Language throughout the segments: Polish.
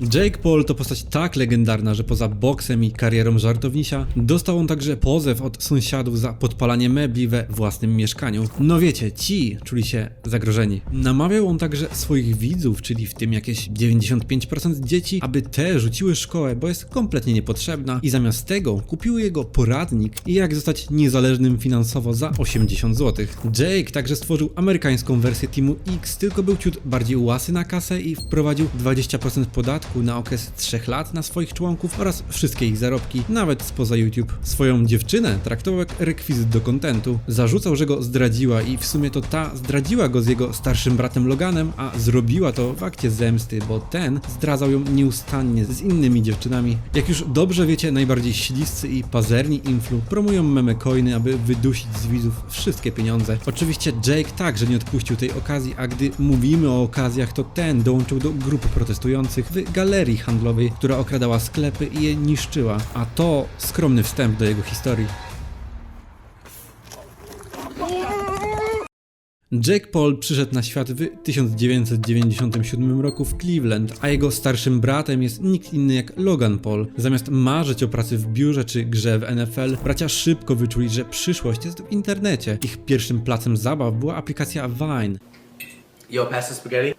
Jake Paul to postać tak legendarna, że poza boksem i karierą żartownisia, dostał on także pozew od sąsiadów za podpalanie mebli we własnym mieszkaniu. No wiecie, ci czuli się zagrożeni. Namawiał on także swoich widzów, czyli w tym jakieś 95% dzieci, aby te rzuciły szkołę, bo jest kompletnie niepotrzebna i zamiast tego kupiły jego poradnik i jak zostać niezależnym finansowo za 80 zł. Jake także stworzył amerykańską wersję Teamu X, tylko był ciut bardziej łasy na kasę i wprowadził 20% podatku na okres 3 lat na swoich członków oraz wszystkie ich zarobki, nawet spoza YouTube. Swoją dziewczynę traktował jak rekwizyt do kontentu. Zarzucał, że go zdradziła i w sumie to ta zdradziła go z jego starszym bratem Loganem, a zrobiła to w akcie zemsty, bo ten zdradzał ją nieustannie z innymi dziewczynami. Jak już dobrze wiecie, najbardziej śliscy i pazerni influ promują meme coiny, aby wydusić z widzów wszystkie pieniądze. Oczywiście Jake także nie odpuścił tej okazji, a gdy mówimy o okazjach, to ten dołączył do grupy protestujących w galerii handlowej, która okradała sklepy i je niszczyła. A to skromny wstęp do jego historii. Jack Paul przyszedł na świat w 1997 roku w Cleveland, a jego starszym bratem jest nikt inny jak Logan Paul. Zamiast marzyć o pracy w biurze czy grze w NFL, bracia szybko wyczuli, że przyszłość jest w internecie. Ich pierwszym placem zabaw była aplikacja Vine. Yo, pass the spaghetti.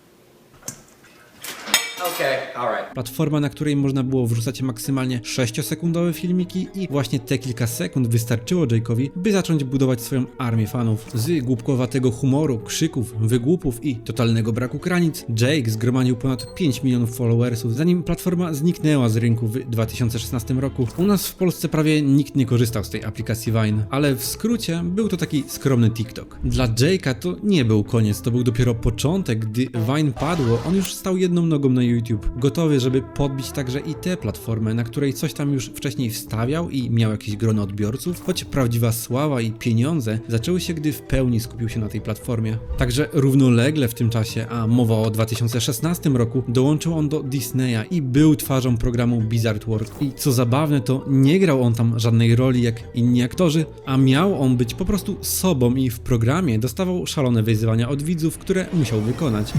Okay, alright. Platforma, na której można było wrzucać maksymalnie 6-sekundowe filmiki i właśnie te kilka sekund wystarczyło Jake'owi, by zacząć budować swoją armię fanów. Z głupkowatego humoru, krzyków, wygłupów i totalnego braku granic, Jake zgromadził ponad 5 milionów followersów, zanim platforma zniknęła z rynku w 2016 roku. U nas w Polsce prawie nikt nie korzystał z tej aplikacji Vine, ale w skrócie był to taki skromny TikTok. Dla Jake'a to nie był koniec, to był dopiero początek, gdy Vine padło, on już stał jedną nogą na YouTube, gotowy, żeby podbić także i tę platformę, na której coś tam już wcześniej wstawiał i miał jakieś grono odbiorców, choć prawdziwa sława i pieniądze zaczęły się, gdy w pełni skupił się na tej platformie. Także równolegle w tym czasie, a mowa o 2016 roku, dołączył on do Disneya i był twarzą programu Bizarre Work. I co zabawne, to nie grał on tam żadnej roli jak inni aktorzy, a miał on być po prostu sobą i w programie dostawał szalone wyzwania od widzów, które musiał wykonać.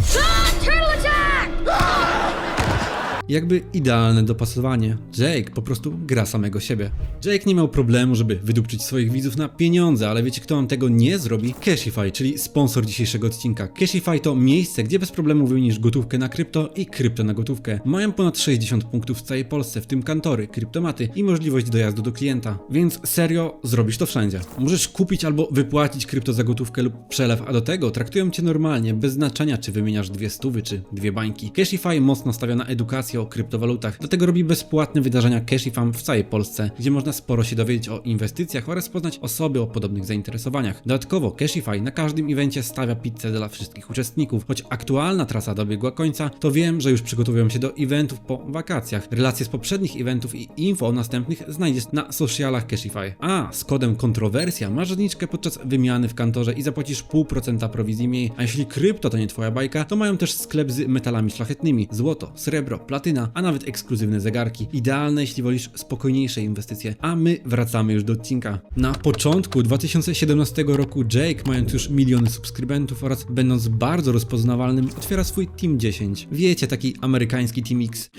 Jakby idealne dopasowanie. Jake po prostu gra samego siebie. Jake nie miał problemu, żeby wydupczyć swoich widzów na pieniądze, ale wiecie kto on tego nie zrobi? Cashify, czyli sponsor dzisiejszego odcinka. Cashify to miejsce, gdzie bez problemu wymienisz gotówkę na krypto i krypto na gotówkę. Mają ponad 60 punktów w całej Polsce, w tym kantory, kryptomaty i możliwość dojazdu do klienta. Więc serio, zrobisz to wszędzie. Możesz kupić albo wypłacić krypto za gotówkę lub przelew, a do tego traktują cię normalnie, bez znaczenia czy wymieniasz dwie stówy czy dwie bańki. Cashify mocno stawia na edukację o kryptowalutach, dlatego robi bezpłatne wydarzenia Cashifam w całej Polsce, gdzie można sporo się dowiedzieć o inwestycjach oraz poznać osoby o podobnych zainteresowaniach. Dodatkowo Cashify na każdym evencie stawia pizzę dla wszystkich uczestników, choć aktualna trasa dobiegła końca, to wiem, że już przygotowują się do eventów po wakacjach. Relacje z poprzednich eventów i info o następnych znajdziesz na socialach Cashify. A z kodem kontrowersja masz zniżkę podczas wymiany w kantorze i zapłacisz 0,5% prowizji mniej, a jeśli krypto to nie twoja bajka, to mają też sklep z metalami szlachetnymi, złoto, srebro, platyna, a nawet ekskluzywne zegarki. Idealne jeśli wolisz spokojniejsze inwestycje. A my wracamy już do odcinka. Na początku 2017 roku Jake, mając już miliony subskrybentów oraz będąc bardzo rozpoznawalnym, otwiera swój Team 10. Wiecie, taki amerykański Team X.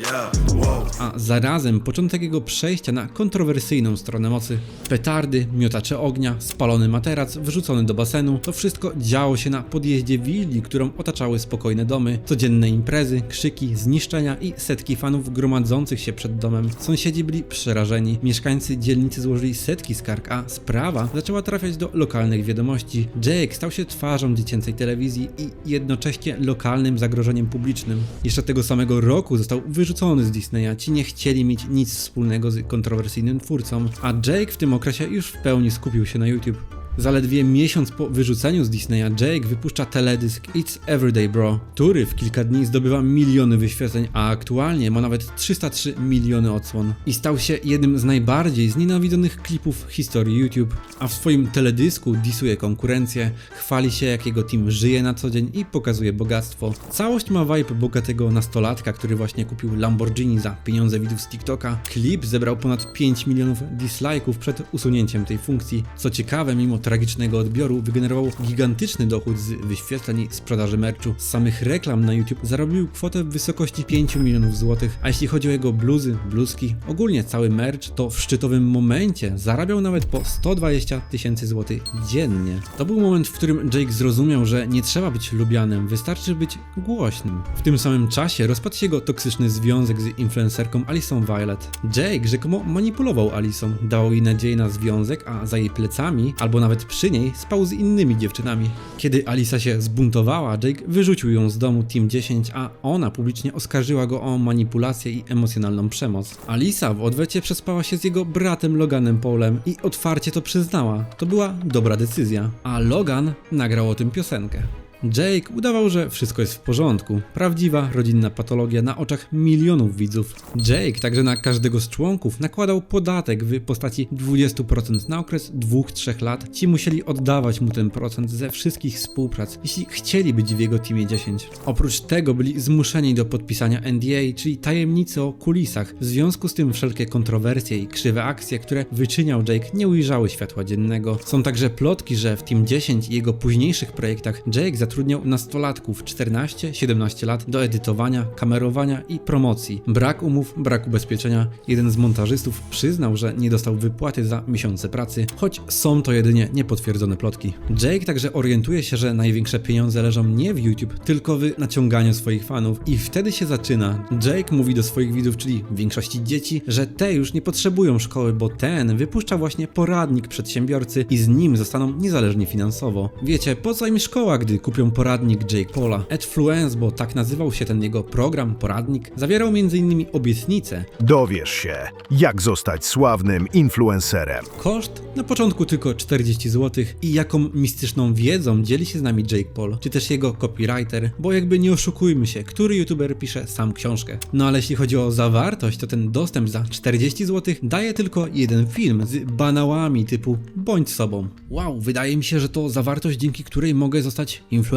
A zarazem początek jego przejścia na kontrowersyjną stronę mocy. Petardy, miotacze ognia, spalony materac, wrzucony do basenu, to wszystko działo się na podjeździe willi, którą otaczały spokojne domy, codzienne imprezy, krzyki, zniszczenia i setki fanów gromadzących się przed domem. Sąsiedzi byli przerażeni, mieszkańcy dzielnicy złożyli setki skarg, a sprawa zaczęła trafiać do lokalnych wiadomości. Jake stał się twarzą dziecięcej telewizji i jednocześnie lokalnym zagrożeniem publicznym. Jeszcze tego samego roku został wyrzucony z Disneya, ci nie chcieli mieć nic wspólnego z kontrowersyjnym twórcą, a Jake w tym okresie już w pełni skupił się na YouTube. Zaledwie miesiąc po wyrzuceniu z Disneya, Jake wypuszcza teledysk It's Everyday Bro, który w kilka dni zdobywa miliony wyświetleń, a aktualnie ma nawet 303 miliony odsłon. I stał się jednym z najbardziej znienawidzonych klipów w historii YouTube. A w swoim teledysku disuje konkurencję, chwali się jak jego team żyje na co dzień i pokazuje bogactwo. Całość ma vibe bogatego nastolatka, który właśnie kupił Lamborghini za pieniądze widzów z TikToka. Klip zebrał ponad 5 milionów dislike'ów przed usunięciem tej funkcji. Co ciekawe, mimo tragicznego odbioru wygenerował gigantyczny dochód z wyświetleń i sprzedaży merchu. Z samych reklam na YouTube zarobił kwotę w wysokości 5 milionów złotych, a jeśli chodzi o jego bluzy, bluzki, ogólnie cały merch, to w szczytowym momencie zarabiał nawet po 120 tysięcy złotych dziennie. To był moment, w którym Jake zrozumiał, że nie trzeba być lubianym, wystarczy być głośnym. W tym samym czasie rozpadł się jego toksyczny związek z influencerką Alison Violet. Jake rzekomo manipulował Alison, dawał jej nadzieję na związek, a za jej plecami, albo nawet przy niej, spał z innymi dziewczynami. Kiedy Alisa się zbuntowała, Jake wyrzucił ją z domu Team 10, a ona publicznie oskarżyła go o manipulację i emocjonalną przemoc. Alisa w odwecie przespała się z jego bratem Loganem Paulem i otwarcie to przyznała. To była dobra decyzja. A Logan nagrał o tym piosenkę. Jake udawał, że wszystko jest w porządku. Prawdziwa rodzinna patologia na oczach milionów widzów. Jake także na każdego z członków nakładał podatek w postaci 20% na okres 2-3 lat. Ci musieli oddawać mu ten procent ze wszystkich współprac, jeśli chcieli być w jego teamie 10. Oprócz tego byli zmuszeni do podpisania NDA, czyli tajemnicy o kulisach. W związku z tym wszelkie kontrowersje i krzywe akcje, które wyczyniał Jake, nie ujrzały światła dziennego. Są także plotki, że w Team 10 i jego późniejszych projektach Jake zatrudniał nastolatków 14-17 lat do edytowania, kamerowania i promocji. Brak umów, brak ubezpieczenia. Jeden z montażystów przyznał, że nie dostał wypłaty za miesiące pracy, choć są to jedynie niepotwierdzone plotki. Jake także orientuje się, że największe pieniądze leżą nie w YouTube, tylko w naciąganiu swoich fanów. I wtedy się zaczyna. Jake mówi do swoich widzów, czyli większości dzieci, że te już nie potrzebują szkoły, bo ten wypuszcza właśnie poradnik przedsiębiorcy i z nim zostaną niezależni finansowo. Wiecie, po co im szkoła, gdy kupią poradnik Jake Paula? Edfluence, bo tak nazywał się ten jego program, poradnik, zawierał m.in. obietnice, Dowiesz się, jak zostać sławnym influencerem. Koszt na początku tylko 40 zł i jaką mistyczną wiedzą dzieli się z nami Jake Paul, czy też jego copywriter, bo jakby nie oszukujmy się, który youtuber pisze sam książkę. No ale jeśli chodzi o zawartość, to ten dostęp za 40 zł daje tylko jeden film z banałami typu bądź sobą. Wow, wydaje mi się, że to zawartość, dzięki której mogę zostać influencerem.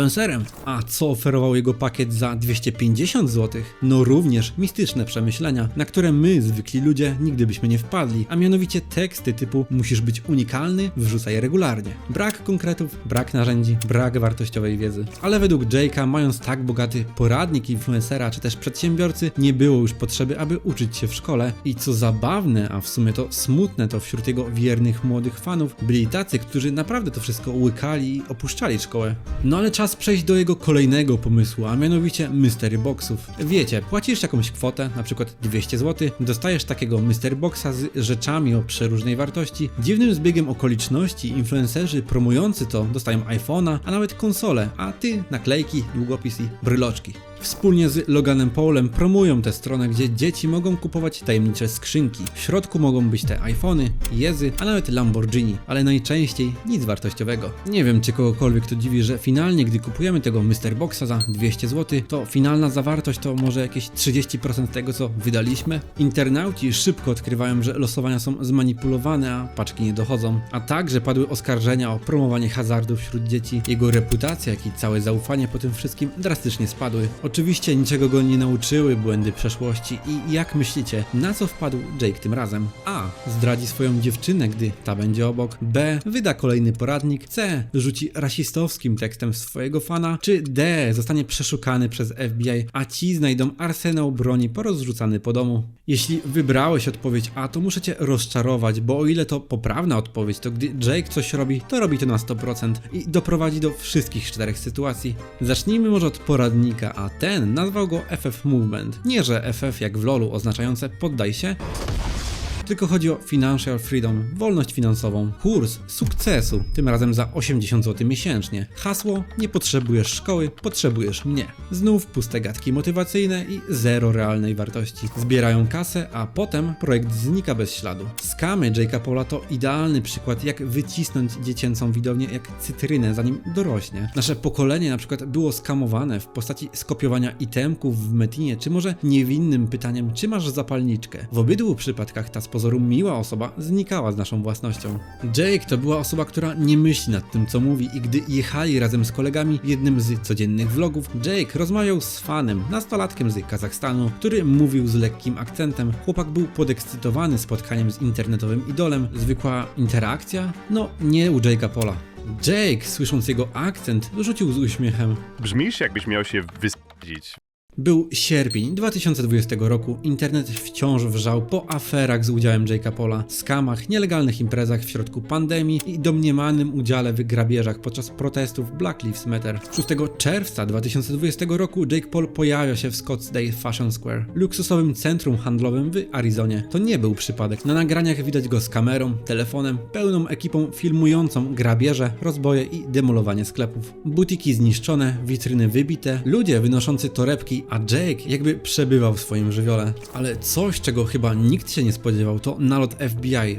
A co oferował jego pakiet za 250 zł? No również mistyczne przemyślenia, na które my, zwykli ludzie, nigdy byśmy nie wpadli, a mianowicie teksty typu musisz być unikalny, wrzucaj regularnie. Brak konkretów, brak narzędzi, brak wartościowej wiedzy. Ale według Jake'a, mając tak bogaty poradnik influencera czy też przedsiębiorcy, nie było już potrzeby, aby uczyć się w szkole. I co zabawne, a w sumie to smutne, to wśród jego wiernych młodych fanów byli tacy, którzy naprawdę to wszystko łykali i opuszczali szkołę. No ale czas przejść do jego kolejnego pomysłu, a mianowicie mystery boxów. Wiecie, płacisz jakąś kwotę, na przykład 200 zł, dostajesz takiego mystery boxa z rzeczami o przeróżnej wartości. Dziwnym zbiegiem okoliczności influencerzy promujący to dostają iPhone'a, a nawet konsolę, a ty naklejki, długopis i bryloczki. Wspólnie z Loganem Paulem promują tę stronę, gdzie dzieci mogą kupować tajemnicze skrzynki. W środku mogą być te iPhony, Jezy, a nawet Lamborghini, ale najczęściej nic wartościowego. Nie wiem, czy kogokolwiek to dziwi, że finalnie, gdy kupujemy tego Mr. Boxa za 200 zł, to finalna zawartość to może jakieś 30% tego, co wydaliśmy. Internauci szybko odkrywają, że losowania są zmanipulowane, a paczki nie dochodzą. A także padły oskarżenia o promowanie hazardu wśród dzieci. Jego reputacja, jak i całe zaufanie po tym wszystkim drastycznie spadły. Oczywiście niczego go nie nauczyły błędy przeszłości i jak myślicie, na co wpadł Jake tym razem? A. Zdradzi swoją dziewczynę, gdy ta będzie obok. B. Wyda kolejny poradnik. C. Rzuci rasistowskim tekstem swojego fana. Czy D. Zostanie przeszukany przez FBI, a ci znajdą arsenał broni porozrzucany po domu. Jeśli wybrałeś odpowiedź A, to muszę cię rozczarować, bo o ile to poprawna odpowiedź, to gdy Jake coś robi, to robi to na 100% i doprowadzi do wszystkich czterech sytuacji. Zacznijmy może od poradnika, a ten nazwał go FF Movement. Nie, że FF jak w LoLu oznaczające poddaj się, tylko chodzi o Financial Freedom, wolność finansową, kurs sukcesu, tym razem za 80 zł miesięcznie. Hasło: nie potrzebujesz szkoły, potrzebujesz mnie. Znów puste gadki motywacyjne i zero realnej wartości. Zbierają kasę, a potem projekt znika bez śladu. Skamy Jake'a Paula to idealny przykład, jak wycisnąć dziecięcą widownię jak cytrynę, zanim dorośnie. Nasze pokolenie na przykład było skamowane w postaci skopiowania itemków w Metinie, czy może niewinnym pytaniem, czy masz zapalniczkę. W obydwu przypadkach ta pozoru miła osoba znikała z naszą własnością. Jake to była osoba, która nie myśli nad tym, co mówi i gdy jechali razem z kolegami w jednym z codziennych vlogów, Jake rozmawiał z fanem, nastolatkiem z Kazachstanu, który mówił z lekkim akcentem. Chłopak był podekscytowany spotkaniem z internetowym idolem. Zwykła interakcja? No, nie u Jake'a Pola. Jake, słysząc jego akcent, rzucił z uśmiechem. Brzmisz, jakbyś miał się wysadzić. Był sierpień 2020 roku, internet wciąż wrzał po aferach z udziałem Jake'a Pola, skamach, nielegalnych imprezach w środku pandemii i domniemanym udziale w grabieżach podczas protestów Black Lives Matter. 6 czerwca 2020 roku Jake Paul pojawia się w Scottsdale Fashion Square, luksusowym centrum handlowym w Arizonie. To nie był przypadek. Na nagraniach widać go z kamerą, telefonem, pełną ekipą filmującą grabieże, rozboje i demolowanie sklepów. Butiki zniszczone, witryny wybite, ludzie wynoszący torebki, a Jake jakby przebywał w swoim żywiole. Ale coś, czego chyba nikt się nie spodziewał, to nalot FBI.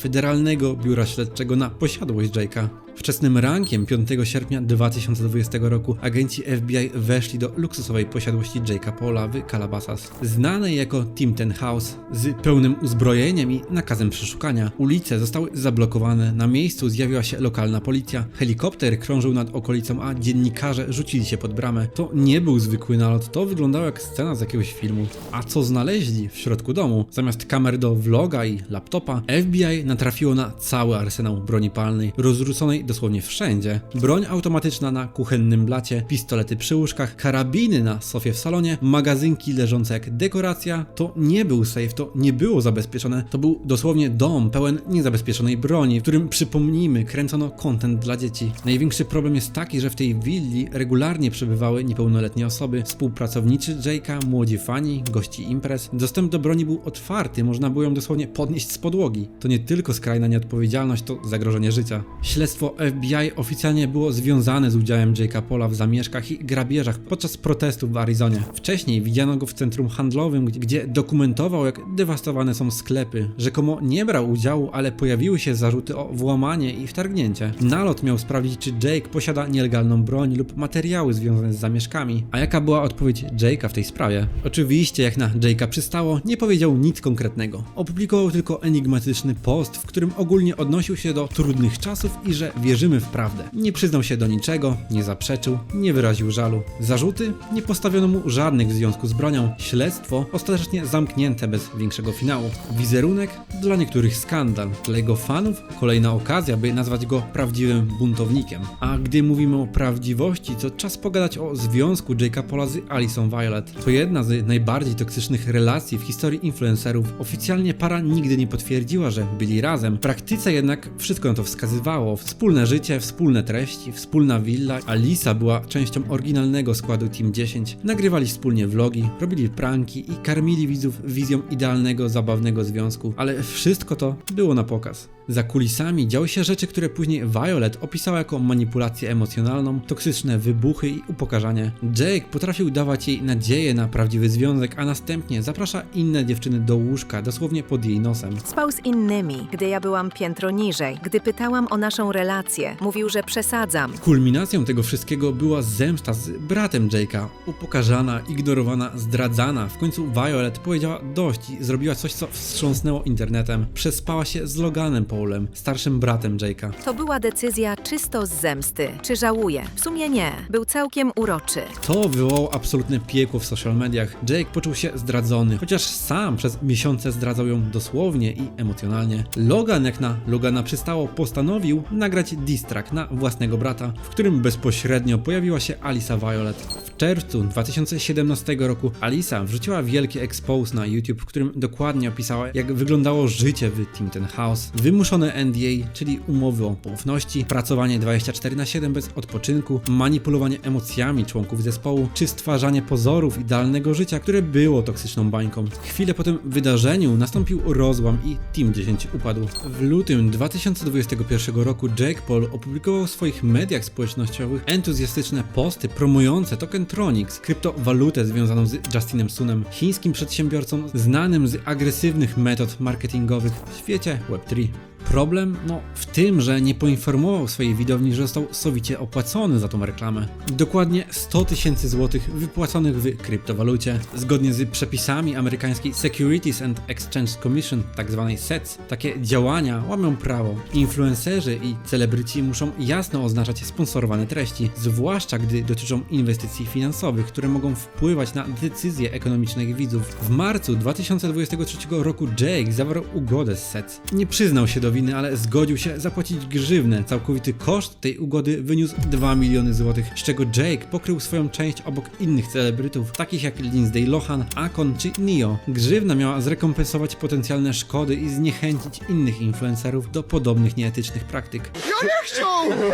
Federalnego Biura Śledczego na posiadłość Jake'a. Wczesnym rankiem 5 sierpnia 2020 roku agenci FBI weszli do luksusowej posiadłości Jake'a Paula w Calabasas. Znanej jako Tim Ten House, z pełnym uzbrojeniem i nakazem przeszukania. Ulice zostały zablokowane, na miejscu zjawiła się lokalna policja. Helikopter krążył nad okolicą, a dziennikarze rzucili się pod bramę. To nie był zwykły nalot, to wyglądało jak scena z jakiegoś filmu. A co znaleźli w środku domu? Zamiast kamer do vloga i laptopa, FBI natrafiło na cały arsenał broni palnej, rozrzuconej dosłownie wszędzie. Broń automatyczna na kuchennym blacie, pistolety przy łóżkach, karabiny na sofie w salonie, magazynki leżące jak dekoracja. To nie był safe, to nie było zabezpieczone, to był dosłownie dom pełen niezabezpieczonej broni, w którym przypomnijmy, kręcono content dla dzieci. Największy problem jest taki, że w tej willi regularnie przebywały niepełnoletnie osoby, współpracownicy Jake'a, młodzi fani, gości imprez. Dostęp do broni był otwarty, można było ją dosłownie podnieść z podłogi. To nie tylko skrajna nieodpowiedzialność, to zagrożenie życia. Śledztwo FBI oficjalnie było związane z udziałem Jake'a Pola w zamieszkach i grabieżach podczas protestów w Arizonie. Wcześniej widziano go w centrum handlowym, gdzie- dokumentował, jak dewastowane są sklepy. Rzekomo nie brał udziału, ale pojawiły się zarzuty o włamanie i wtargnięcie. Nalot miał sprawdzić, czy Jake posiada nielegalną broń lub materiały związane z zamieszkami. A jaka była odpowiedź Jake'a w tej sprawie? Oczywiście, jak na Jake'a przystało, nie powiedział nic konkretnego. Opublikował tylko enigmatyczny post, w którym ogólnie odnosił się do trudnych czasów i że wierzymy w prawdę. Nie przyznał się do niczego, nie zaprzeczył, nie wyraził żalu. Zarzuty? Nie postawiono mu żadnych w związku z bronią. Śledztwo ostatecznie zamknięte bez większego finału. Wizerunek? Dla niektórych skandal. Dla jego fanów kolejna okazja, by nazwać go prawdziwym buntownikiem. A gdy mówimy o prawdziwości, to czas pogadać o związku Jake'a Paula z Alison Violet. To jedna z najbardziej toksycznych relacji w historii influencerów. Oficjalnie para nigdy nie potwierdziła, że byli razem. W praktyce jednak wszystko na to wskazywało. Wspólne życie, wspólne treści, wspólna willa. Alisa była częścią oryginalnego składu Team 10. Nagrywali wspólnie vlogi, robili pranki i karmili widzów wizją idealnego, zabawnego związku. Ale wszystko to było na pokaz. Za kulisami działy się rzeczy, które później Violet opisała jako manipulację emocjonalną, toksyczne wybuchy i upokarzanie. Jake potrafił dawać jej nadzieję na prawdziwy związek, a następnie zaprasza inne dziewczyny do łóżka, dosłownie pod jej nosem. Spał z innymi, gdy ja byłam piętro niżej. Gdy pytałam o naszą relację, mówił, że przesadzam. Kulminacją tego wszystkiego była zemsta z bratem Jake'a. Upokarzana, ignorowana, zdradzana. W końcu Violet powiedziała dość i zrobiła coś, co wstrząsnęło internetem. Przespała się z Loganem Paulem, starszym bratem Jake'a. To była decyzja czysto z zemsty. Czy żałuję? W sumie nie. Był całkiem uroczy. To wywołało absolutne piekło w social mediach. Jake poczuł się zdradzony, chociaż sam przez miesiące zdradzał ją dosłownie i emocjonalnie. Logan, jak na Logana przystało, postanowił nagrać diss track na własnego brata, w którym bezpośrednio pojawiła się Alisa Violet. W czerwcu 2017 roku Alisa wrzuciła wielki expose na YouTube, w którym dokładnie opisała, jak wyglądało życie w Team Ten House. Wymuszone NDA, czyli umowy o poufności, pracowanie 24 na 7 bez odpoczynku, manipulowanie emocjami członków zespołu, czy stwarzanie pozorów idealnego życia, które było toksyczną bańką. Chwilę po tym wydarzeniu nastąpił rozłam i Team 10 upadł. W lutym 2021 roku Jake Paul opublikował w swoich mediach społecznościowych entuzjastyczne posty promujące Tokentronics, kryptowalutę związaną z Justinem Sunem, chińskim przedsiębiorcą znanym z agresywnych metod marketingowych w świecie Web3. Problem, no, w tym, że nie poinformował swojej widowni, że został sowicie opłacony za tą reklamę. Dokładnie 100 tysięcy złotych wypłaconych w kryptowalucie. Zgodnie z przepisami amerykańskiej Securities and Exchange Commission, tak zwanej SEC, takie działania łamią prawo. Influencerzy i celebryci muszą jasno oznaczać sponsorowane treści, zwłaszcza gdy dotyczą inwestycji finansowych, które mogą wpływać na decyzje ekonomiczne ich widzów. W marcu 2023 roku Jake zawarł ugodę z SEC. Nie przyznał się do winy, ale zgodził się zapłacić grzywnę. Całkowity koszt tej ugody wyniósł 2 miliony złotych, z czego Jake pokrył swoją część obok innych celebrytów, takich jak Lindsay Lohan, Akon czy Nio. Grzywna miała zrekompensować potencjalne szkody i zniechęcić innych influencerów do podobnych nieetycznych praktyk.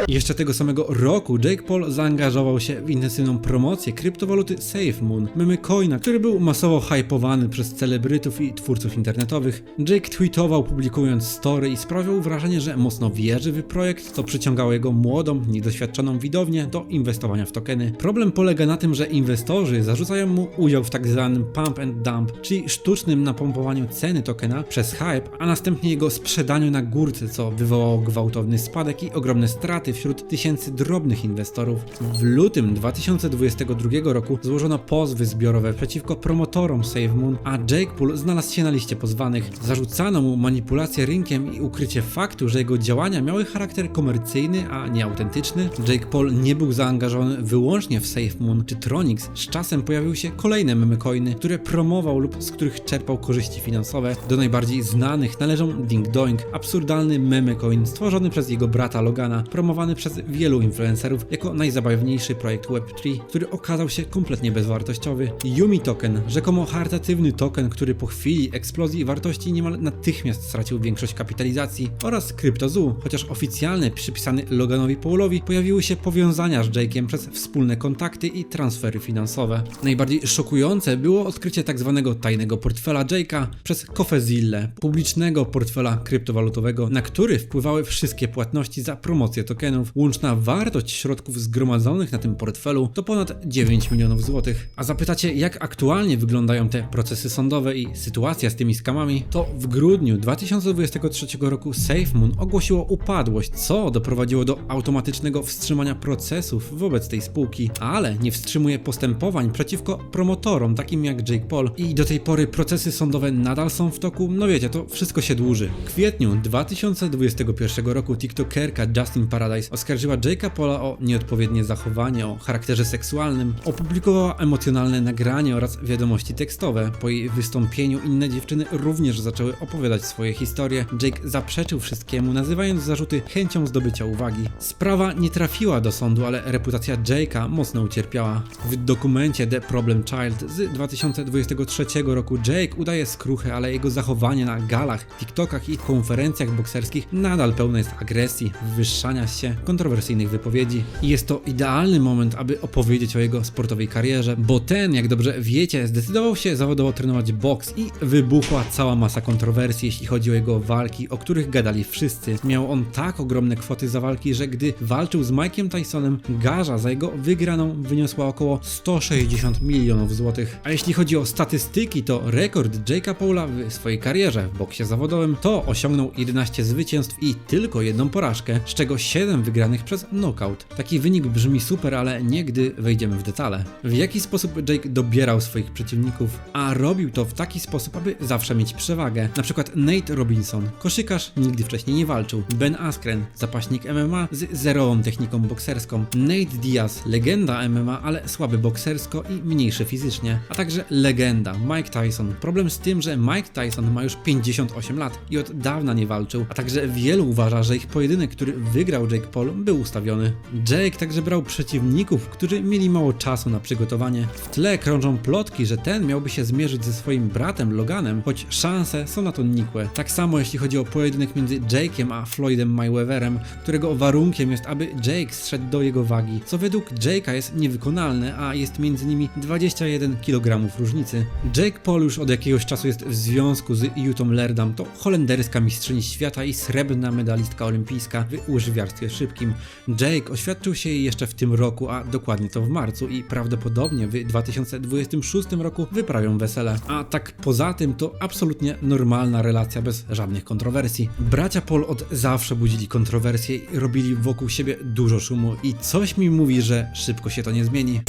Jeszcze tego samego roku Jake Paul zaangażował się w intensywną promocję kryptowaluty SafeMoon, memy coina, który był masowo hypowany przez celebrytów i twórców internetowych. Jake tweetował publikując story i sprawiał wrażenie, że mocno wierzy w projekt, co przyciągało jego młodą, niedoświadczoną widownię do inwestowania w tokeny. Problem polega na tym, że inwestorzy zarzucają mu udział w tak zwanym pump and dump, czyli sztucznym napompowaniu ceny tokena przez hype, a następnie jego sprzedaniu na górce, co wywołało gwałtowny spadek i ogromne straty wśród tysięcy drobnych inwestorów. W lutym 2022 roku złożono pozwy zbiorowe przeciwko promotorom SaveMoon, a Jake Paul znalazł się na liście pozwanych. Zarzucano mu manipulację rynkiem i ukrycie faktu, że jego działania miały charakter komercyjny, a nie autentyczny. Jake Paul nie był zaangażowany wyłącznie w SafeMoon czy Tronix. Z czasem pojawiły się kolejne memecoiny, które promował lub z których czerpał korzyści finansowe. Do najbardziej znanych należą Ding Doink, absurdalny memecoin stworzony przez jego brata Logana, promowany przez wielu influencerów jako najzabawniejszy projekt Web3, który okazał się kompletnie bezwartościowy. Yumi Token, rzekomo charytatywny token, który po chwili eksplozji wartości niemal natychmiast stracił większość kapitalizacji oraz CryptoZoo, chociaż oficjalnie przypisany Loganowi Paulowi pojawiły się powiązania z Jake'iem przez wspólne kontakty i transfery finansowe. Najbardziej szokujące było odkrycie tak zwanego tajnego portfela Jake'a przez Cofezille, publicznego portfela kryptowalutowego, na który wpływały wszystkie płatności za promocję tokenów. Łączna wartość środków zgromadzonych na tym portfelu to ponad 9 milionów złotych. A zapytacie, jak aktualnie wyglądają te procesy sądowe i sytuacja z tymi skamami? To w grudniu 2023 roku SafeMoon ogłosiło upadłość, co doprowadziło do automatycznego wstrzymania procesów wobec tej spółki, ale nie wstrzymuje postępowań przeciwko promotorom, takim jak Jake Paul. I do tej pory procesy sądowe nadal są w toku, no wiecie, to wszystko się dłuży. W kwietniu 2021 roku TikTokerka Justin Paradise oskarżyła Jake'a Paula o nieodpowiednie zachowanie o charakterze seksualnym, opublikowała emocjonalne nagranie oraz wiadomości tekstowe. Po jej wystąpieniu inne dziewczyny również zaczęły opowiadać swoje historie. Jake zaprzeczył wszystkiemu, nazywając zarzuty chęcią zdobycia uwagi. Sprawa nie trafiła do sądu, ale reputacja Jake'a mocno ucierpiała. W dokumencie The Problem Child z 2023 roku Jake udaje skruchę, ale jego zachowanie na galach, TikTokach i konferencjach bokserskich nadal pełne jest agresji, wywyższania się, kontrowersyjnych wypowiedzi. I jest to idealny moment, aby opowiedzieć o jego sportowej karierze, bo ten, jak dobrze wiecie, zdecydował się zawodowo trenować boks i wybuchła cała masa kontrowersji, jeśli chodzi o jego walki, o których gadali wszyscy. Miał on tak ogromne kwoty za walki, że gdy walczył z Mike'iem Tysonem, garza za jego wygraną wyniosła około 160 milionów złotych. A jeśli chodzi o statystyki, to rekord Jake'a Paula w swojej karierze w boksie zawodowym to osiągnął 11 zwycięstw i tylko jedną porażkę, z czego 7 wygranych przez knockout. Taki wynik brzmi super, ale nie gdy wejdziemy w detale. W jaki sposób Jake dobierał swoich przeciwników, a robił to w taki sposób, aby zawsze mieć przewagę. Na przykład Nate Robinson, koszykarz, nigdy wcześniej nie walczył. Ben Askren, zapaśnik MMA z zerową techniką bokserską. Nate Diaz, legenda MMA, ale słaby boksersko i mniejszy fizycznie. A także legenda Mike Tyson. Problem z tym, że Mike Tyson ma już 58 lat i od dawna nie walczył, a także wielu uważa, że ich pojedynek, który wygrał Jake Paul, był ustawiony. Jake także brał przeciwników, którzy mieli mało czasu na przygotowanie. W tle krążą plotki, że ten miałby się zmierzyć ze swoim bratem Loganem, choć szanse są na to nikłe. Tak samo jeśli chodzi o pojedynek między Jake'em a Floydem Mayweatherem, którego warunkiem jest, aby Jake zszedł do jego wagi, co według Jake'a jest niewykonalne, a jest między nimi 21 kg różnicy. Jake Paul już od jakiegoś czasu jest w związku z Jutą Lerdam, to holenderska mistrzyni świata i srebrna medalistka olimpijska w łyżwiarstwie szybkim. Jake oświadczył się jeszcze w tym roku, a dokładnie to w marcu i prawdopodobnie w 2026 roku wyprawią wesele. A tak poza tym to absolutnie normalna relacja bez żadnych kontrowersji. Kontrowersji. Bracia Paul od zawsze budzili kontrowersje i robili wokół siebie dużo szumu i coś mi mówi, że szybko się to nie zmieni.